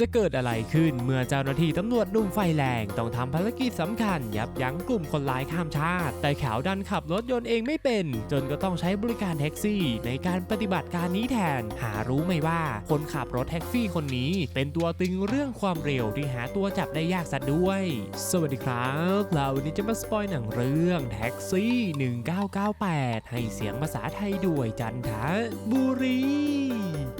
จะเกิดอะไรขึ้นเมื่อเจ้าหน้าที่ตำรวจนุ่มไฟแรงต้องทำภารกิจสำคัญ ยับยั้งกลุ่มคนร้ายข้ามชาติ แต่ขาวดันขับรถยนต์เองไม่เป็น จนก็ต้องใช้บริการแท็กซี่ ในการปฏิบัติการนี้แทน หารู้ไหมว่า คนขับรถแท็กซี่คนนี้ เป็นตัวตึงเรื่องความเร็วที่หาตัวจับได้ยากซะด้วย สวัสดีครับเราวันนี้จะมาสปอยหนังเรื่องแท็กซี่ 1998 ให้เสียงภาษาไทยด้วยจันทบุรี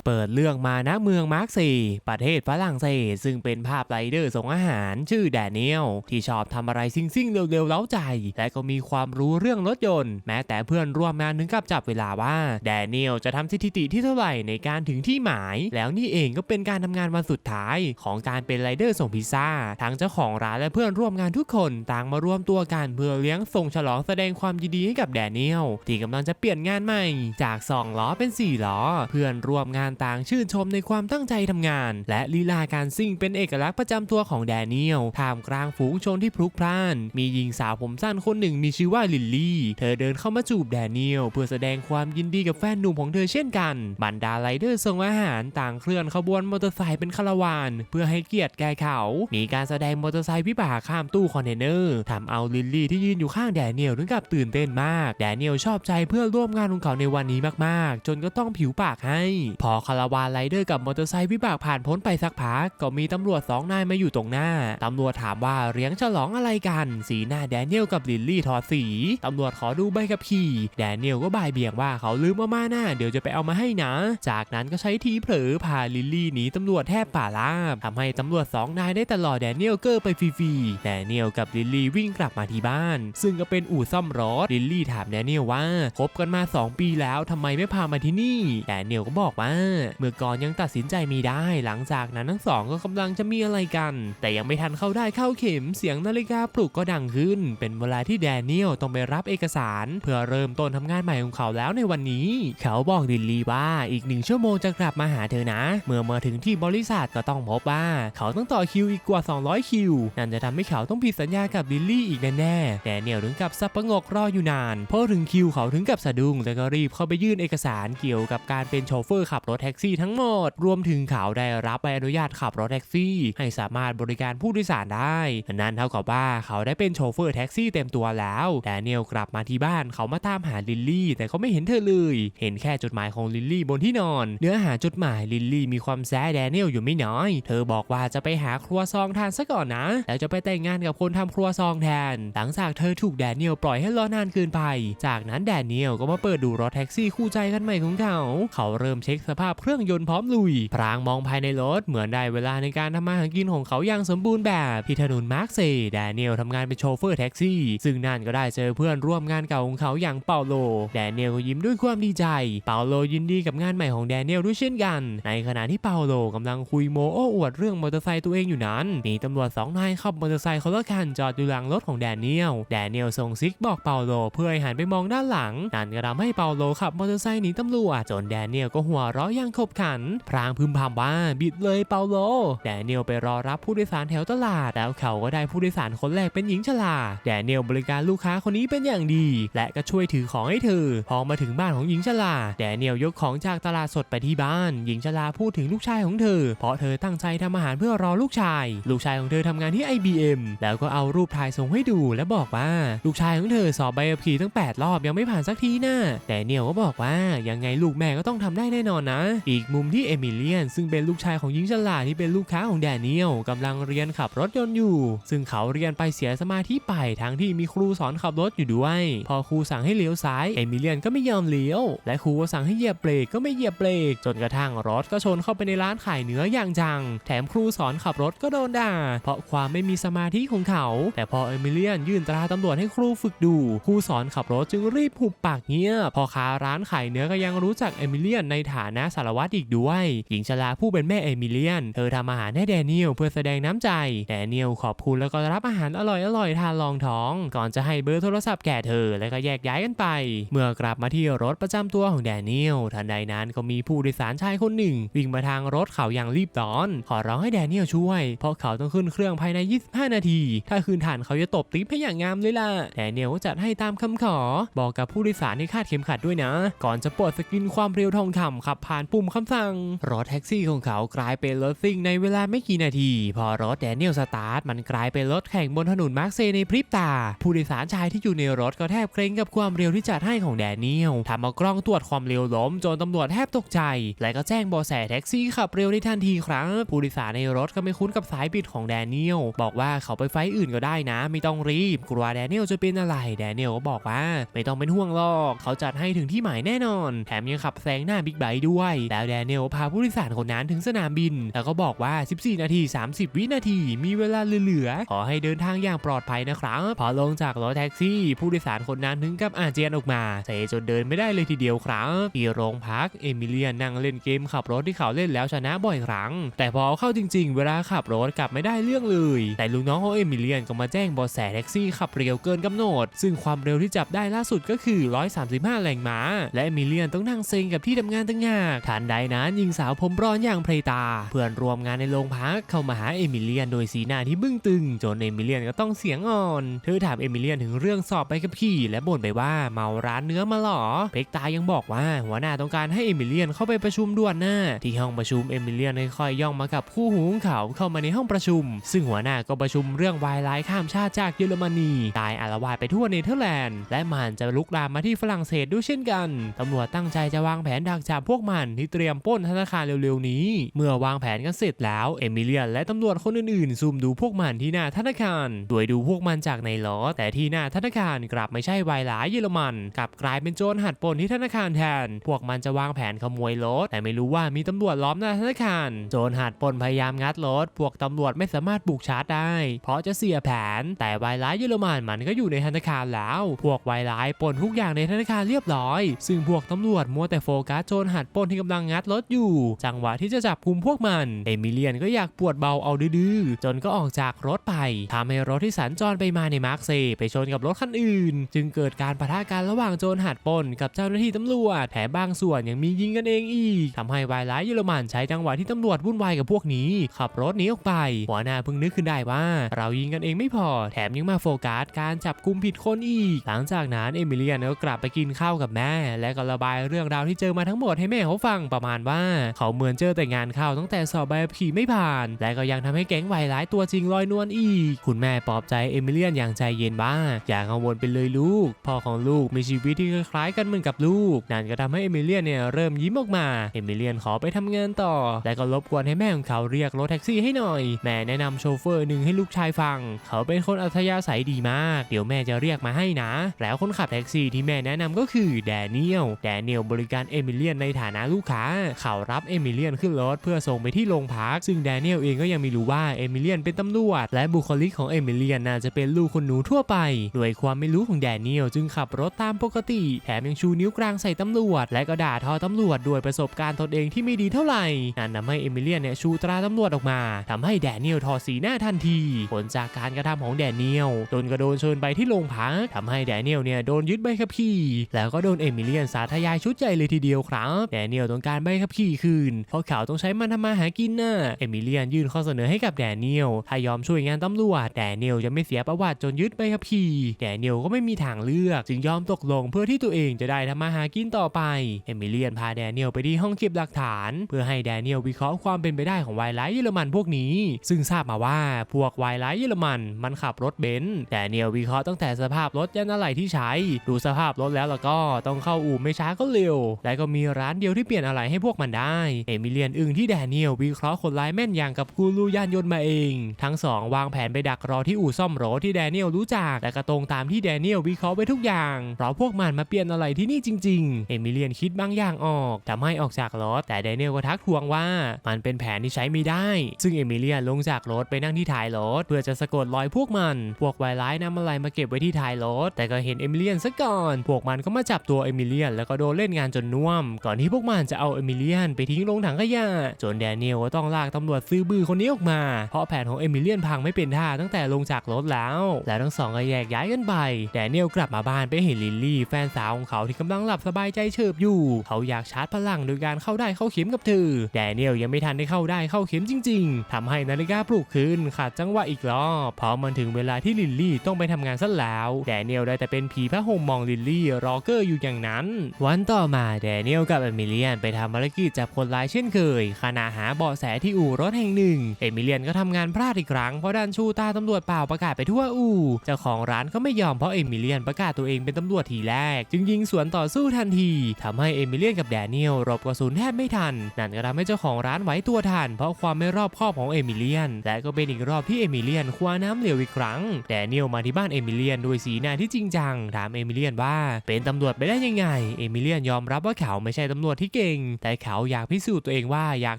เปิดเรื่องมาณเมืองมาร์กซีประเทศฝรั่งเศสซึ่งเป็นภาพไรเดอร์ส่งอาหารชื่อแดเนียลที่ชอบทำอะไรซิ่งๆเร็วๆเล้าใจ และก็มีความรู้เรื่องรถยนต์ แม้แต่เพื่อนร่วมงานถึงกับจับเวลาว่าแดเนียลจะทำสถิติที่เท่าไหร่ในการถึงที่หมาย แล้วนี่เองก็เป็นการทำงานวันสุดท้ายของการเป็นไรเดอร์ส่งพิซซ่าทั้งเจ้าของร้านและเพื่อนร่วมงานทุกคนต่างมารวมตัวกันเพื่อเลี้ยงส่งฉลองแสดงความยินดีให้กับแดเนียลที่กำลังจะเปลี่ยนงานใหม่ จาก 2 ล้อเป็น 4 ล้อ เพื่อนร่วมงานต่างชื่นชมในความตั้งใจทำงาน และลีลาการซิ่งเป็นเอกลักษณ์ประจำตัวของแดเนียลท่ามกลางฝูงชนที่พลุกพล่าน มีหญิงสาวผมสั้นคนหนึ่งมีชื่อว่าลิลลี่ เธอเดินเข้ามาจูบแดเนียลเพื่อแสดงความยินดีกับแฟนหนุ่มของเธอเช่นกัน บรรดาไรเดอร์ส่งอาหารต่างเคลื่อนขบวนมอเตอร์ไซค์เป็นคาราวาน เพื่อให้เกียรติแก่เขา มีการแสดงมอเตอร์ไซค์วิบากข้ามตู้คอนเทนเนอร์ทำเอาลิลลี่ที่ยืนอยู่ข้างแดเนียลถึงกับตื่นเต้นมาก แดเนียลชอบใจเพื่อร่วมงานของเขาในวันนี้มากๆ จนก็ต้องผิวปากให้ พอคาราวานไรเดอร์กับมอเตอร์ไซค์วิบากผ่านพ้นไปสักพักก็มีตำรวจสองนายมาอยู่ตรงหน้า ตำรวจถามว่าเลี้ยงฉลองอะไรกัน สีหน้าแดเนียลกับลิลลี่ถอดสี ตำรวจขอดูใบขับขี่ แดเนียลก็บ่ายเบี่ยงว่าเขาลืมเอามาหน้าเดี๋ยวจะไปเอามาให้นะ จากนั้นก็ใช้ทีเผลอพาลิลลี่หนีตำรวจแทบป่าลาบทำให้ตำรวจสองนายได้ตลอดแดเนียลเกอร์ไปฟรีๆ แดเนียลกับลิลลี่วิ่งกลับมาที่บ้าน ซึ่งก็เป็นอู่ซ่อมรถ ลิลลี่ถามแดเนียลว่าคบกันมา 2 ปีแล้วทำไมไม่พามาที่นี่ แดเนียลก็บอกว่า เมื่อก่อนยังตัดสินใจไม่ได้ หลังจากนั้นทั้งสองก็กำลังจะมีอะไรกัน แต่ยังไม่ทันเข้าได้เข้าเข็มเสียงนาฬิกาปลุกก็ดังขึ้น เป็นเวลาที่แดเนียลต้องไปรับเอกสาร เพื่อเริ่มต้นทำงานใหม่ของเขาแล้วในวันนี้ เขาบอกลิลลี่ว่าอีกหนึ่งชั่วโมงจะกลับมาหาเธอนะ เมื่อมาถึงที่บริษัทก็ต้องพบว่าเขาต้องต่อคิวอีกกว่า 200 คิวนั่นจะทำให้เขาต้องผิดสัญญากับลิลลี่อีกแน่ๆแดเนียลถึงกับสับประงกรออยู่นานพอถึงคิวเขาถึงกับสะดุ้งแล้วก็รีบเข้าไปยื่นเอกสารเกี่ยวกับการเป็นโชเฟอร์ขับรถแท็กซี่ทั้งหมดรวมถึงเขาได้รับใบอนุญาตขับรถแท็กซี่ ให้สามารถบริการผู้โดยสารได้นั่นเท่ากับว่าเขาได้เป็นโชเฟอร์แท็กซี่เต็มตัวแล้วแดเนียลกลับมาที่บ้านเขามาตามหาลิลลี่ แต่เขาไม่เห็นเธอเลย เห็นแค่จดหมายของลิลลี่บนที่นอน เนื้อหาจดหมายลิลลี่มีความแซะแดเนียลอยู่ไม่น้อย เธอบอกว่าจะไปหาครัวซองทานซะก่อนนะ แล้วจะไปแต่งงานกับคนทำครัวซองแทน หลังจากเธอถูกแดเนียลปล่อยให้รอนานเกินไป จากนั้นแดเนียลก็มาเปิดดูรถแท็กซี่คู่ใจกันใหม่ของเขา เขาเริ่มเช็คสภาพเครื่องยนต์พร้อมลุย พรางมองภายในรถเหมือนได้เวลาในการทำมาหากินของเขาอย่างสมบูรณ์แบบที่ถนนมาร์กเซ่แดเนียลทำงานเป็นโชเฟอร์แท็กซี่ ซึ่งนั่นก็ได้เจอเพื่อนร่วมงานเก่าของเขาอย่างเปาโล แดเนียลก็ยิ้มด้วยความดีใจ เปาโลยินดีกับงานใหม่ของแดเนียลด้วยเช่นกัน ในขณะที่เปาโลกำลังคุยโมโอ้อวดเรื่องมอเตอร์ไซค์ตัวเองอยู่นั้น มีตำรวจสองนายขับมอเตอร์ไซค์คนละคันจอดอยู่หลังรถของแดเนียล แดเนียลส่งซิกบอกเปาโลเพื่อให้หันไปมองด้านหลัง นั่นก็ทำให้เปาโลขับมอเตอร์ไซค์หนีตำรวจจนแดเนียลก็หัวเราะอย่างขบขัน พรางพึมพำว่าบิดเลยเปาโล แดเนียลไปรอรับผู้โดยสารแถวตลาด แล้วเขาก็ได้ผู้โดยสารคนแรกเป็นหญิงชรา แดเนียลบริการลูกค้าคนนี้เป็นอย่างดี และก็ช่วยถือของให้เธอ พอมาถึงบ้านของหญิงชรา แดเนียลยกของจากตลาดสดไปที่บ้าน หญิงชราพูดถึงลูกชายของเธอ เพราะเธอตั้งใจทำอาหารเพื่อรอลูกชาย ลูกชายของเธอทำงานที่ IBM แล้วก็เอารูปถ่ายส่งให้ดูและบอกว่า ลูกชายของเธอสอบใบขับขี่ตั้ง 8 รอบยังไม่ผ่านสักทีนะแดเนียลก็บอกว่ายังไงลูกแม่ก็ต้องทำได้แน่นอนนะ อีกมุมที่เอมิเลียนซึ่งเป็นลูกชายของหญิงฉลาดที่เป็นลูกค้าของแดเนียลกำลังเรียนขับรถยนต์อยู่ ซึ่งเขาเรียนไปเสียสมาธิไปทั้งที่มีครูสอนขับรถอยู่ด้วย พอครูสั่งให้เลี้ยวซ้ายเอมิเลียนก็ไม่ยอมเลี้ยว และครูก็สั่งให้เหยียบเบรกก็ไม่เหยียบเบรกจนกระทั่งรถก็ชนเข้าไปในร้านขายเนื้ออย่างจัง แถมครูสอนขับรถก็โดนด่า เพราะความไม่มีสมาธิของเขา แต่พอเอมิเลียนยื่นตราตำรวจให้ครูฝึกดูครูสอนขับรถจึงรีบหุบปากเงียบพอค้าร้านขายเนื้อก็ยังรู้จักเอมิเลียนในฐานะสารวัตรอีกด้วย หญิงชราผู้เป็นแม่เอมิเลียนเธอทำอาหารให้แดเนียลเพื่อแสดงน้ำใจ แดเนียลขอบคุณแล้วก็รับอาหารอร่อยๆทานรองท้อง ก่อนจะให้เบอร์โทรศัพท์แก่เธอแล้วก็แยกย้ายกันไป เมื่อกลับมาที่รถประจำตัวของแดเนียลทันใดนั้นก็มีผู้โดยสารชายคนหนึ่ง วิ่งมาทางรถเขาอย่างรีบร้อน ขอร้องให้แดเนียลช่วย เพราะเขาต้องขึ้นเครื่องภายใน 25 นาที ถ้าคืนฐานเขาจะตบติ๊บให้อย่างงามเลยล่ะแดเนียลก็จัดให้ตามคำขอ บอกกับผู้โดยสารให้คาดเข็มขัดด้วยนะ ก่อนจะปลดสกินความเร็วทองคำขับผ่านปุ่มคำสั่งรถแท็กซี่ของเขากลายเป็นรถซิ่งในเวลาไม่กี่นาที พอรถแดเนียลสตาร์ทมันกลายเป็นรถแข่งบนถนนมาร์กเซในพริบตา ผู้โดยสารชายที่อยู่ในรถก็แทบเกรงกับความเร็วที่จัดให้ของแดเนียลทำเอากล้องตรวจความเร็วล้มจนตำรวจแทบตกใจ และก็แจ้งเบาะแสแท็กซี่ขับเร็วในทันทีครับผู้โดยสารในรถก็ไม่คุ้นกับสายบิดของแดเนียลบอกว่าเขาไปไฟอื่นก็ได้นะ ไม่ต้องรีบกลัวแดเนียลจะเป็นอะไรแดเนียลก็บอกว่า ไม่ต้องเป็นห่วงหรอกเขาจัดให้ถึงที่หมายแน่นอน แถมยังขับแซงหน้าบิ๊กไบค์ด้วย แล้วแดเนียลพาผู้โดยสารคนนั้นถึงสนามบินแล้วก็บอกว่า 14 นาที 30 วินาที มีเวลาเหลือๆ ขอให้เดินทางอย่างปลอดภัยนะครับ พอลงจากรถแท็กซี่ ผู้โดยสารคนนั้นถึงกับอาเจียนออกมาเซจนเดินไม่ได้เลยทีเดียวครับที่โรงพักเอมิเลียนนั่งเล่นเกมขับรถที่เขาเล่นแล้วชนะบ่อยครั้ง แต่พอเข้าจริง ๆ เวลาขับรถกลับไม่ได้เรื่องเลย แต่ลูกน้องของเอมิเลียนก็มาแจ้งเบอแสแท็กซี่ขับเร็วเกินกำหนด ซึ่งความเร็วที่จับได้ล่าสุดก็คือ 135 แรงม้า และเอมิเลียนต้องนั่งเซ็งกับที่ทำงานตั้งงากทันใดนั้นหญิงสาวผมร้อนอย่างเพรตาเพื่อนรวมงานในโรงพักเข้ามาหาเอมิเลียนโดยสีหน้าที่บึ้งตึงจนเอมิเลียนก็ต้องเสียงอ่อน เธอถามเอมิเลียนถึงเรื่องสอบไปกับขี่และบ่นไปว่าเมาร้านเนื้อมาหรอ เพกตายังบอกว่าหัวหน้าต้องการให้เอมิเลียนเข้าไปประชุมด่วนหน้า ที่ห้องประชุมเอมิเลียนค่อยๆย่องมากับคู่หูของเขาเข้ามาในห้องประชุม ซึ่งหัวหน้าก็ประชุมเรื่องวายร้ายข้ามชาติจากเยอรมนีตายอาละวาดไปทั่วเนเธอร์แลนด์และมันจะลุกลามมาที่ฝรั่งเศสด้วยเช่นกันตำรวจตั้งใจจะวางแผนดักจับพวกมันที่เตรียมป้นธนาคารเร็วๆนี้ เมื่อวางแผนกันเสร็จแล้วเอมิเลียนและตำรวจคนอื่นๆซุ่มดูพวกมันที่หน้าธนาคาร โดยดูพวกมันจากในล้อ แต่ที่หน้าธนาคารกลับไม่ใช่วายร้ายเยอรมันกลับกลายเป็นโจรหัดปนที่ธนาคารแทน พวกมันจะวางแผนขโมยรถแต่ไม่รู้ว่ามีตำรวจล้อมหน้าธนาคาร โจรหัดปนพยายามงัดรถพวกตำรวจไม่สามารถบุกชาร์จได้ เพราะจะเสียแผน แต่วายร้ายเยอรมันมันก็อยู่ในธนาคารแล้ว พวกวายร้ายปนทุกอย่างในธนาคารเรียบร้อย ซึ่งพวกตำรวจมัวแต่โฟกัสโจรหัดปนที่กำลังงัดรถอยู่ จังหวะที่จะจับกุมพวกมันเอมิเลียนก็อยากปวดเบาเอาดื้อๆจนก็ออกจากรถไปทำให้รถที่สัญจรไปมาในมาร์กเซไปชนกับรถคันอื่น จึงเกิดการปะทะกันระหว่างโจรหัดปนกับเจ้าหน้าที่ตำรวจแถมบางส่วนยังมียิงกันเองอีกทำให้วายร้ายเยอรมันใช้จังหวะที่ตำรวจวุ่นวายกับพวกนี้ ขับรถหนีออกไปหัวหน้าเพิ่งนึกขึ้นได้ว่า เรายิงกันเองไม่พอ แถมยังมาโฟกัสการจับกุมผิดคนอีก หลังจากนั้นเอมิเลียนก็กลับไปกินข้าวกับแม่ และก็ระบายเรื่องราวที่เจอมาทั้งหมดให้แม่เขาฟังประมาณว่า เขาเหมือนเจอแต่งานเข้าตั้งแต่สอบใบขับขี่ไม่ผ่าน และก็ยังทำให้แก๊งวายร้ายตัวจริงลอยนวลอีก คุณแม่ปลอบใจเอมิเลียนอย่างใจเย็นบ้างอย่ากังวลไปเลยลูก พ่อของลูกมีชีวิตที่คล้ายๆกันเหมือนกับลูก นั่นก็ทำให้เอมิเลียนเนี่ยเริ่มยิ้มออกมา เอมิเลียนขอไปทำงานต่อ และก็รบกวนให้แม่ของเขาเรียกรถแท็กซี่ให้หน่อย แม่แนะนำโชเฟอร์หนึ่งให้ลูกชายฟัง เขาเป็นคนอัธยาศัยดีมาก เดี๋ยวแม่จะเรียกมาให้นะ แล้วคนขับแท็กซี่ที่แม่แนะนำก็คือแดเนียล แดเนียลบริการเอมิเลียนในฐานะลูกค้า เขารับเอมิเลียนขึ้นรถเพื่อส่งไปที่โรงพักซึ่งแดเนียลเองก็ยังไม่รู้ว่าเอมิเลียนเป็นตำรวจและบุคลิกของเอมิเลียนน่าจะเป็นลูกคนหนูทั่วไปด้วยความไม่รู้ของแดเนียลจึงขับรถตามปกติ แถมยังชูนิ้วกลางใส่ตำรวจ และก็ด่าทอตำรวจด้วยประสบการณ์ตนเองที่ไม่ดีเท่าไหร่นั่นทำให้เอมิเลียนเนี่ยชูตราตำรวจออกมาทำให้แดเนียลถอดสีหน้าทันที ผลจากการกระทำของแดเนียลโดนกระโดนเชิญไปที่โรงพักทำให้แดเนียลเนี่ยโดนยึดใบขับขี่ แล้วก็โดนเอมิเลียนสาธยายชุดใหญ่เลยทีเดียวครับ แดเนียลต้องการใบขับขี่คืนเพราะเขาต้องใช้มันทำมาหากินน่ะเอมิเลียนยื่นข้อเสนอให้กับแดเนียลถ้ายอมช่วยงานตำรวจแดเนียลจะไม่เสียประวัติจนยึดใบขับขี่แดเนียลก็ไม่มีทางเลือก จึงยอมตกลงเพื่อที่ตัวเองจะได้ทำมาหากินต่อไปเอมิเลียนพาแดเนียลไปที่ห้องเก็บหลักฐาน เพื่อให้แดเนียลวิเคราะห์ความเป็นไปได้ของไวายร้ายเยอรมันพวกนี้ ซึ่งทราบมาว่าพวกไวายร้ายเยอรมันมันขับรถเบนซ์แดเนียลวิเคราะห์ตั้งแต่สภาพรถยันอะไรที่ใช้ ดูสภาพรถแล้วแล้วก็ต้องเข้าอู่ไม่ช้าก็เร็ว และก็มีร้านเดียวที่เปลี่ยนอะไรให้พวกมันได้เอมิเลียนอึ้งที่แดเนียลวิเคราะห์คนร้ายแม่นอย่างกับกูรูยานยนต์มาเอง ทั้งสองวางแผนไปดักรอที่อู่ซ่อมรถที่แดเนียลรู้จักและก็ตรงตามที่แดเนียลวิเคราะห์ไว้ทุกอย่าง เพราะพวกมันมาเปลี่ยนอะไรที่นี่จริง ๆ เอมิเลียนคิดบางอย่างออกทำให้ออกจากรถแต่แดเนียลก็ทักทวงว่า มันเป็นแผนที่ใช้ไม่ได้ ซึ่งเอมิเลียนลงจากรถไปนั่งที่ท้ายรถเพื่อจะสะกดรอยพวกมัน พวกวายร้ายนำอะไรมาเก็บไว้ที่ท้ายรถแต่ก็เห็นเอมิเลียนซะก่อน พวกมันก็มาจับตัวเอมิเลียนแล้วก็โดนเล่นงานจนน่วม ก่อนที่พวกมันจะเอาเอมิเลียนไปทิ้งลงถังขยะจนแดนเนียลก็ต้องลากตำรวจซื้อบือคนนี้ออกมา เพราะแผนของเอมิเลียนพังไม่เป็นท่าตั้งแต่ลงจากรถแล้ว แล้วทั้งสองก็แยกย้ายกันไป แดเนียลกลับมาบ้านไปเห็นลิลลี่ แฟนสาวของเขาที่กำลังหลับสบายใจเฉิบอยู่ เขาอยากชาร์จพลังโดยการเข้าได้เข้าเข็มกับเธอ แดเนียลยังไม่ทันได้เข้าได้เข้าเข็มจริง ๆทำให้นาฬิกาปลุกขึ้นขาดจังหวะอีกรอบเพราะมันถึงเวลาที่ลิลลี่ต้องไปทำงานซะแล้วแดเนียลได้แต่เป็นผีพระห่มมองลิลลี่รอเกอร์อยู่อย่างนั้น วันต่อมาแดเนียลกับเอมิเลียนไปทำภารกิจจับคนร้ายเช่นเคยขณะหาเบาะแสที่อู่รถแห่งหนึ่ง เอมิเลียนก็ทำงานพลาดอีกครั้งเพราะดันชูตาตำรวจเปล่าประกาศไปทั่วอู่ เจ้าของร้านก็ไม่ยอมเพราะเอมิเลียนประกาศตัวเองเป็นตำรวจทีแรก จึงยิงสวนต่อสู้ทันทีทำให้เอมิเลียนกับแดเนียลหลบกระสุนแทบไม่ทัน นั่นก็ทำให้เจ้าของร้านไหวตัวทัน เพราะความไม่รอบคอบของเอมิเลียน และก็เป็นอีกรอบที่เอมิเลียนคว้าน้ำเหลวอีกครั้ง แดเนียลมาที่บ้านเอมิเลียนด้วยสีหน้าที่จริงจัง ถามเอมิเลียนว่า เป็นตำรวจไปได้ยังไง เอมิเลียนยอมรับว่าเขาไม่ใช่ตำรวจที่เก่ง แต่เขาอยากพิสูจน์ตัวเองว่าอยาก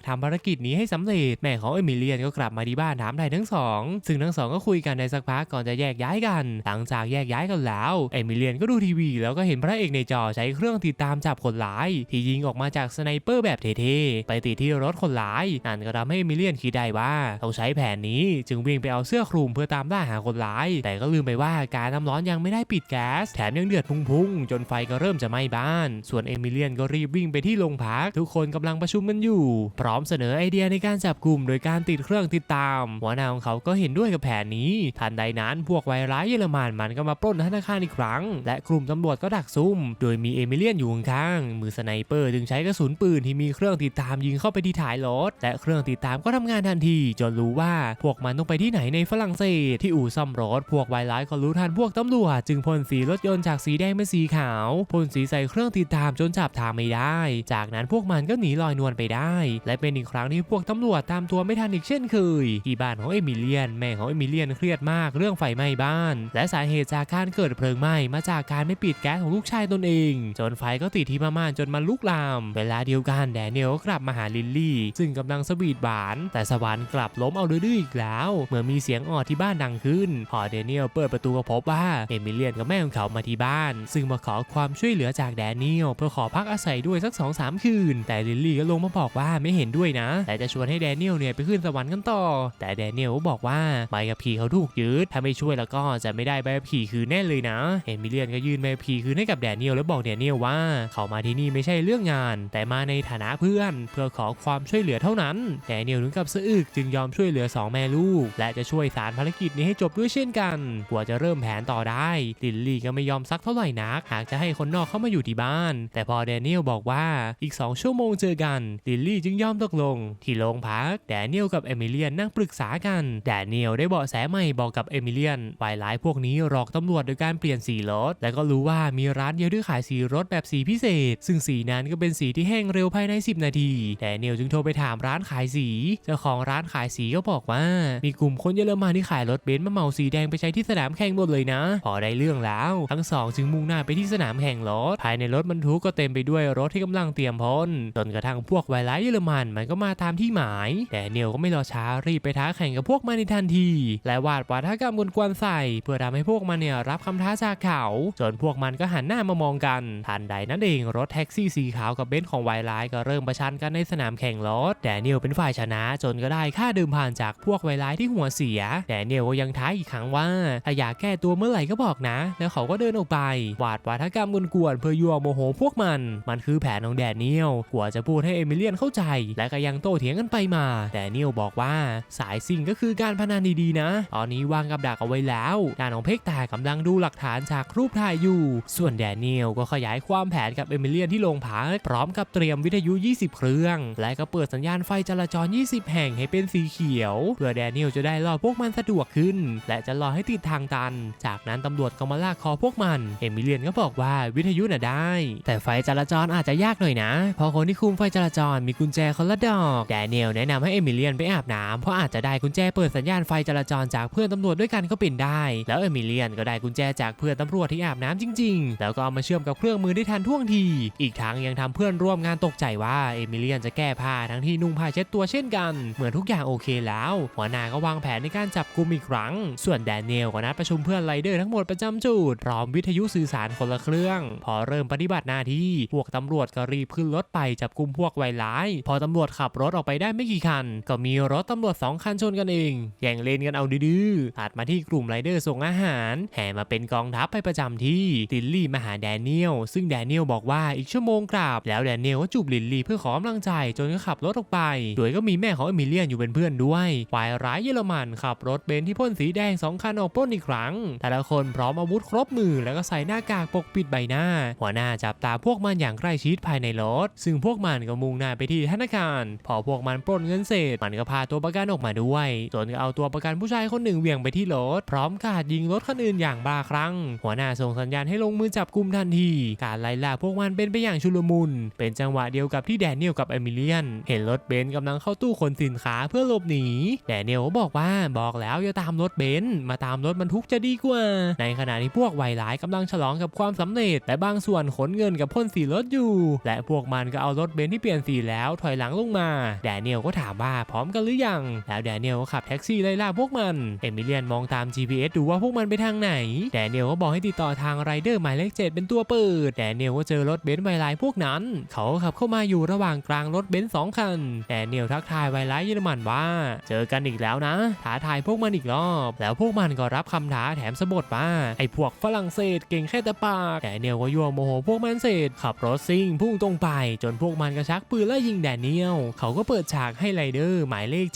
ทำภารกิจนี้ให้สำเร็จแม่ของเอมิเลียนก็กลับมาที่บ้านถามไทยทั้งสอง ซึ่งทั้งสองก็คุยกันในสักพักก่อนจะแยกย้ายกัน หลังจากแยกย้ายกันแล้วเอมิเลียนก็ดูทีวี แล้วก็เห็นพระเอกในจอใช้เครื่องติดตามจับคนร้าย ที่ยิงออกมาจากสไนเปอร์แบบเท่ๆไปติดที่รถคนร้ายนั่นก็ทำให้เอมิเลียนคิดได้ว่าต้องใช้แผนนี้จึงวิ่งไปเอาเสื้อคลุมเพื่อตามล่าหาคนร้าย แต่ก็ลืมไปว่าการน้ำร้อนยังไม่ได้ปิดแก๊สแถมยังเดือดพุ่งๆ จนไฟก็เริ่มจะไหม้บ้าน ส่วนเอมิเลียนก็รีบวิ่งไปที่โรงพักทุกคนกำลังประชุมกันอยู่ พร้อมเสนอไอเดียในการจับกลุ่มโดยการติดเครื่องติดตาม หัวหน้าของเขาก็เห็นด้วยกับแผนนี้ ทันใดนั้นพวกไวร้ายเยอรมันมันก็มาปล้นธนาคารอีกครั้ง และกลุ่มตำรวจก็ดักซุ่ม โดยมีเอมิเลียนอยู่ข้างๆมือสไนเปอร์จึงใช้กระสุนปืนที่มีเครื่องติดตามยิงเข้าไปที่ท้ายรถและเครื่องติดตามก็ทำงานทันทีจนรู้ว่าพวกมันต้องไปที่ไหนในฝรั่งเศสที่อู่ซ่อมรถพวกไวร้ายก็รู้ทันพวกตำรวจจึงพ่นสีรถยนต์จากสีแดงเป็นสีขาวพ่นสีใส่เครื่องติดตามจนจับทางไม่ได้ จากนั้นพวกมันก็หนีลอยนวลไปได้ และเป็นอีกครั้งที่พวกตำรวจตามตัวไม่ทันอีกเช่นเคยที่บ้านของเอมิเลียน แม่ของเอมิเลียนเครียดมากเรื่องไฟไหม้บ้าน และสาเหตุจากการเกิดเพลิงไหม้มาจากการไม่ปิดแก๊สของลูกชายตนเอง จนไฟก็ติดที่ผ้าม่านจนมันลุกลาม เวลาเดียวกันแดเนียลก็กลับมาหาลิลลี่ ซึ่งกำลังสวีทหวาน แต่สวรรค์กลับล้มเอาดื้อๆอีกแล้ว เมื่อมีเสียงออดที่บ้านดังขึ้น พอแดเนียลเปิดประตูก็พบว่าเอมิเลียนกับแม่ของเขามาที่บ้าน ซึ่งมาขอความช่วยเหลือจากแดเนียลเพื่อขอพักอาศัยด้วยสัก2อสามคืน แต่ลิลลี่ก็ลงมาบอกว่าไม่เห็นด้วยนะแต่จะชวนให้แดเนียลเนี่ยไปขึ้นสวรรค์กันต่อ แต่แดเนียลก็บอกว่าใบขับขี่เขาถูกยึดถ้าไม่ช่วยแล้วก็จะไม่ได้ใบขับขี่คืนแน่เลยนะเอมิเลียนก็ยื่นใบขับขี่คืนให้กับแดเนียลแล้วบอกแดเนียลว่าเขามาที่นี่ไม่ใช่เรื่องงาน แต่มาในฐานะเพื่อน เพื่อขอความช่วยเหลือเท่านั้นแดเนียลถึงกับสะอึกจึงยอมช่วยเหลือสองแม่ลูก และจะช่วยสารภารกิจนี้ให้จบด้วยเช่นกันกว่าจะเริ่มแผนต่อได้ลิลลี่ก็ไม่ยอมซักเท่าไหร่นัก หากจะให้คนนอกเข้ามาอยู่ที่บ้าน แต่พอแดเนียลบอกว่าอีก 2 ชั่วโมงเจอกันลิลลี่จึงยอมตกลงที่โรงพักแดเนียลกับเอมิเลียนนั่งปรึกษากันแดเนียลได้เบาะแสใหม่บอกกับเอมิเลียนวายร้ายพวกนี้หลอกตำรวจโดยการเปลี่ยนสีรถ และก็รู้ว่ามีร้านเดียวที่ขายสีรถแบบสีพิเศษ ซึ่งสีนั้นก็เป็นสีที่แห้งเร็วภายใน 10 นาทีแดเนียลจึงโทรไปถามร้านขายสีเจ้าของร้านขายสีก็บอกว่า มีกลุ่มคนเยอรมันที่ขายรถเบนซ์มาเหมาสีแดงไปใช้ที่สนามแข่งหมดเลยนะ พอได้เรื่องแล้ว ทั้งสองจึงมุ่งหน้าไปที่สนามแข่งรถภายในรถบรรทุกก็เต็มไปด้วยรถที่กำลังเตรียมพ้นจนกระทั่งพวกไวร้ายเยอรมันมันก็มาตามที่หมาย แต่เนียลก็ไม่รอช้ารีบไปท้าแข่งกับพวกมันในทันที และวาดวาทกรรมกวนๆใส่ เพื่อทำให้พวกมันเนี่ยรับคำท้าจากเขาจนพวกมันก็หันหน้ามามองกัน ทันใดนั้นเองรถแท็กซี่สีขาวกับเบนซ์ของไวร้ายก็เริ่มประชันกันในสนามแข่งรถแต่เนียลเป็นฝ่ายชนะจนก็ได้ค่าเดิมพันจากพวกไวร้ายที่หัวเสีย แต่เนียลก็ยังท้าอีกครั้งว่าถ้าอยากแก้ตัวเมื่อไหร่ก็บอกนะ แล้วเขาก็เดินออกไป วาดวาทกรรมกวนๆเพื่อยั่วโมโหพวกมัน มันคือแผนของแดเนียลกว่าจะพูดให้เอมิเลียนเข้าใจ และก็ยังโต้เถียงกันไปมาแดเนียลบอกว่าสายซิ่งก็คือการพนันดีๆนะ ตอนนี้วางกับดักเอาไว้แล้วด้านของเพกแตากำลังดูหลักฐานจากรูปถ่ายอยู่ ส่วนแดเนียลก็ขยายความแผนกับเอมิเลียนที่โรงพักพร้อมกับเตรียมวิทยุ 20 เครื่อง และก็เปิดสัญญาณไฟจราจร 20 แห่งให้เป็นสีเขียว เพื่อแดเนียลจะได้รอพวกมันสะดวกขึ้น และจะรอให้ติดทางตัน จากนั้นตำรวจก็มาลากคอพวกมัน เอมิเลียนก็บอกว่าวิทยุน่ะได้ แต่ไฟจราจรอาจจะยากหน่อยนะ เพราะคนที่คุมไฟจราจรมีกุญแจคนละดอกแดเนียลแนะนำให้เอมิเลียนไปอาบน้ำเพราะอาจจะได้กุญแจเปิดสัญญาณไฟจราจรจากเพื่อนตำรวจด้วยกันก็เป็นได้ แล้วเอมิเลียนก็ได้กุญแจจากเพื่อนตำรวจที่อาบน้ำจริง ๆ แล้วก็เอามาเชื่อมกับเครื่องมือได้ทันท่วงที อีกทั้งยังทำเพื่อนร่วมงานตกใจว่าเอมิเลียนจะแก้ผ้าทั้งที่นุ่งผ้าเช็ดตัวเช่นกัน เหมือนทุกอย่างโอเคแล้ว หัวหน้าก็วางแผนในการจับกุมอีกครั้ง ส่วนแดเนียลก็นัดประชุมเพื่อนไรเดอร์ทั้งหมดประจำจุดพร้อมวิทยุสื่อสารคนละเครื่อง พอเริ่มปฏิบัติหน้าที่พวกตำรวจก็รีบขึ้นรถไปจับกุมพวกไวร้าย พอตำรวจขับรถออกไปได้ไม่กี่คัน ก็มีรถตำรวจสองคันชนกันเอง แย่งเลนกันเอาดื้อๆถัดมาที่กลุ่มไรเดอร์ส่งอาหาร แห่มาเป็นกองทัพไปประจำที่ลิลลี่มาหาแดเนียล ซึ่งแดเนียลบอกว่าอีกชั่วโมงกลับ แล้วแดเนียลก็จูบลิลลี่เพื่อขอกำลังใจจนก็ขับรถออกไป โดยก็มีแม่ของเอมิเลียนอยู่เป็นเพื่อนด้วยฝ่ายร้ายเยอรมันขับรถเบนซ์ที่พ่นสีแดงสองคันออกปล้นอีกครั้ง แต่ละคนพร้อมอาวุธครบมือแล้วก็ใส่หน้ากากปกปิดใบหน้า หัวหน้าจับตาพวกมันอย่างใกล้ชิดภายในรถ ซึ่งพวกมันก็มุ่งหน้าไปที่ธนาคารพอพวกมันปล้นเงินเสร็จมันก็พาตัวประกันออกมาด้วยจนก็เอาตัวประกันผู้ชายคนหนึ่งเหวี่ยงไปที่รถ พร้อมกาดยิงรถคันอื่นอย่างบ้าคลั่งหัวหน้าส่งสัญญาณให้ลงมือจับกุมทันที การไล่ล่าพวกมันเป็นไปอย่างชุลมุน เป็นจังหวะเดียวกับที่แดเนียลกับเอมิเลียน เห็นรถเบนซ์กำลังเข้าตู้ขนสินค้าเพื่อหลบหนี แดเนียลก็บอกว่าบอกแล้วอย่าตามรถเบนซ์มาตามรถบรรทุกจะดีกว่า ในขณะที่พวกวัยร้ายกำลังฉลองกับความสำเร็จแต่บางส่วนขนเงินกับพ่นสีรถอยู่ และพวกมันก็เอารถเบนซ์ที่เปลี่ยนสีแล้วถอยหลังลงมาแดเนียลก็ถามว่าพร้อมกันหรือยัง แล้วแดเนียลก็ขับแท็กซี่ไล่ล่าพวกมัน เอมิเลียนมองตาม GPS ดูว่าพวกมันไปทางไหน แดเนียลก็บอกให้ติดต่อทางไรเดอร์หมายเลขเจ็ดเป็นตัวเปิด แดเนียลก็เจอรถเบนซ์ไวไลน์พวกนั้น เขาก็ขับเข้ามาอยู่ระหว่างกลางรถเบนซ์สองคัน แดเนียลทักทายไวไลน์เยอรมันว่า เจอกันอีกแล้วนะ ท้าทายพวกมันอีกรอบ แล้วพวกมันก็รับคำท้าแถมสะบดว่าไอ้พวกฝรั่งเศสเก่งแค่แต่ปาก แดเนียลก็ยั่วโมโหพวกมันเสร็จขับรถซิ่งพุ่งตรงไปจนพวกมันกระชักปืนไล่ยิงแดเนียลเขาก็เปิดฉากให้ไรเดอร์หมายเลข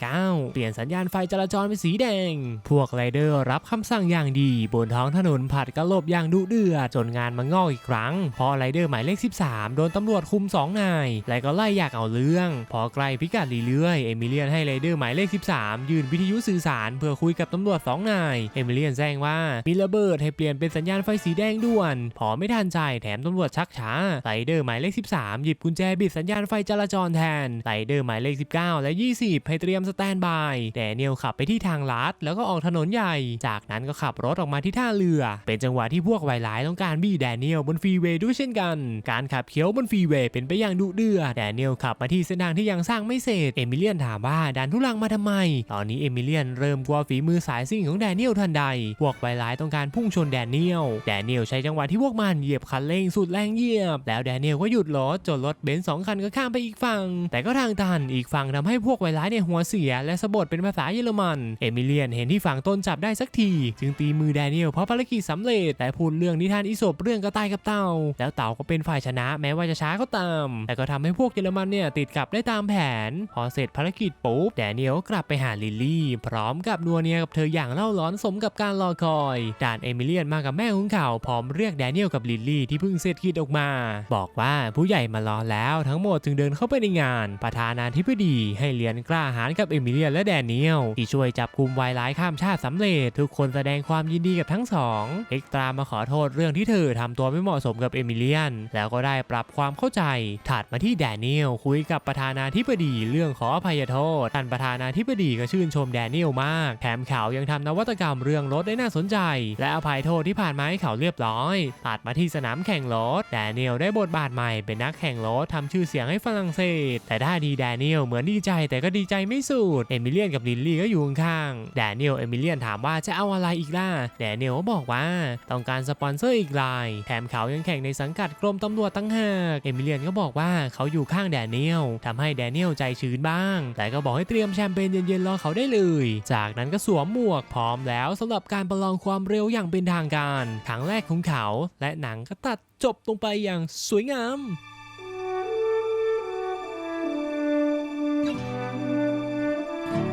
789 เปลี่ยนสัญญาณไฟจราจรเป็นสีแดง พวกไรเดอร์รับคำสั่งอย่างดี บนท้องถนนผัดกระลบอย่างดุเดือดจนงานมางอกอีกครั้งพอไรเดอร์หมายเลข 13 โดนตำรวจคุม 2 นาย และก็ไล่อยากเอาเรื่อง พอไกลพิกัดเรื่อยเอมิเลียนให้ไรเดอร์หมายเลข 13 ยืนวิทยุสื่อสารเพื่อคุยกับตำรวจ 2 นาย เอมิเลียนแจ้งว่ามีระเบิดให้เปลี่ยนเป็นสัญญาณไฟสีแดงด่วน พอไม่ทันใจแถมตำรวจชักช้าไรเดอร์หมายเลข 13 หยิบกุญแจบิดสัญญาณไฟจราจรแทนไรเดอร์หมายเลข 19 และ 20 ให้เตรียมสแตนบาย แดเนียลขับไปที่ทางลัดแล้วก็ออกถนนใหญ่ จากนั้นก็ขับรถออกมาที่ท่าเรือ เป็นจังหวะที่พวกไวร้ายต้องการบี้แดเนียลบนฟรีเวย์ด้วยเช่นกัน การขับเคี้ยวบนฟรีเวย์เป็นไปอย่างดุเดือด แดเนียลขับมาที่เส้นทางที่ยังสร้างไม่เสร็จ เอมิเลียนถามว่าดันทุลังมาทำไม ตอนนี้เอมิเลียนเริ่มกลัวฝีมือสายซิ่งของแดเนียลทันใด พวกไวร้ายต้องการพุ่งชนแดเนียล แดเนียลใช้จังหวะที่พวกมันเหยียบคันเร่งสุดแรงเหยียบ แล้วแดเนียลก็หยุดรถจนรถเบนซ์สองคันก็ข้ามไปอีกฝั่งแแต่ก็ทางตันอีกฝั่งทำให้พวกไวร้ายเนี่ยหัวเสีย และสะบดเป็นภาษาเยอรมัน เอมิเลียนเห็นที่ฝั่งต้นจับได้สักที จึงตีมือแดเนียลเพราะภารกิจสำเร็จ แต่พูดเรื่องนิทานอีสปเรื่องกระต่ายกับเต่า แล้วเต่าก็เป็นฝ่ายชนะแม้ว่าจะช้าก็ตาม แต่ก็ทำให้พวกเยอรมันเนี่ยติดกับได้ตามแผน พอเสร็จภารกิจปุ๊บแดเนียลก็กลับไปหาลิลลี่ พร้อมกับนัวเนียกับเธออย่างเล่าร้อนสมกับการรอคอยด่านเอมิเลียนมากับแม่ของเขาพร้อมเรียกแดเนียลกับลิลลี่ที่เพิ่งเสร็จคิดออกมา บอกว่าผู้ใหญ่มารอแล้วทั้งหมดจึงเดินเข้าไปในงานประธานาธิบดีให้เหรียญกล้าหาญกับเอมิเลียนและแดเนียลที่ช่วยจับกลุ่มวายร้ายข้ามชาติสำเร็จ ทุกคนแสดงความยินดีกับทั้งสองเอ็กตรามาขอโทษเรื่องที่เธอทำตัวไม่เหมาะสมกับเอมิเลียน แล้วก็ได้ปรับความเข้าใจ ถัดมาที่แดเนียลคุยกับประธานาธิบดีเรื่องขออภัยโทษท่านประธานาธิบดีก็ชื่นชมแดเนียลมาก แถมเขายังทำนวัตกรรมเรื่องรถได้น่าสนใจ และอภัยโทษที่ผ่านมาให้เขาเรียบร้อยตัดมาที่สนามแข่งรถแดเนียลได้บทบาทใหม่เป็นนักแข่งรถทำชื่อเสียงให้ฝรั่งเศสแต่ท่าดีแดเนียลเหมือนดีใจแต่ก็ดีใจไม่สุด เอมิเลียนกับลิลลี่ก็อยู่ข้างๆแดเนียลเอมิเลียนถามว่าจะเอาอะไรอีกล่ะ แดเนียลก็บอกว่า ต้องการสปอนเซอร์อีกราย แถมเขายังแข่งในสังกัดกรมตำรวจตั้งหาก เอมิเลียนก็บอกว่าเขาอยู่ข้างแดเนียลทำให้แดเนียลใจชื้นบ้าง แต่ก็บอกให้เตรียมแชมเปญเย็นๆรอเขาได้เลย จากนั้นก็สวมหมวกพร้อมแล้วสำหรับการประลองความเร็วอย่างเป็นทางการครั้งแรกของเขา และหนังก็ตัดจบลงไปอย่างสวยงาม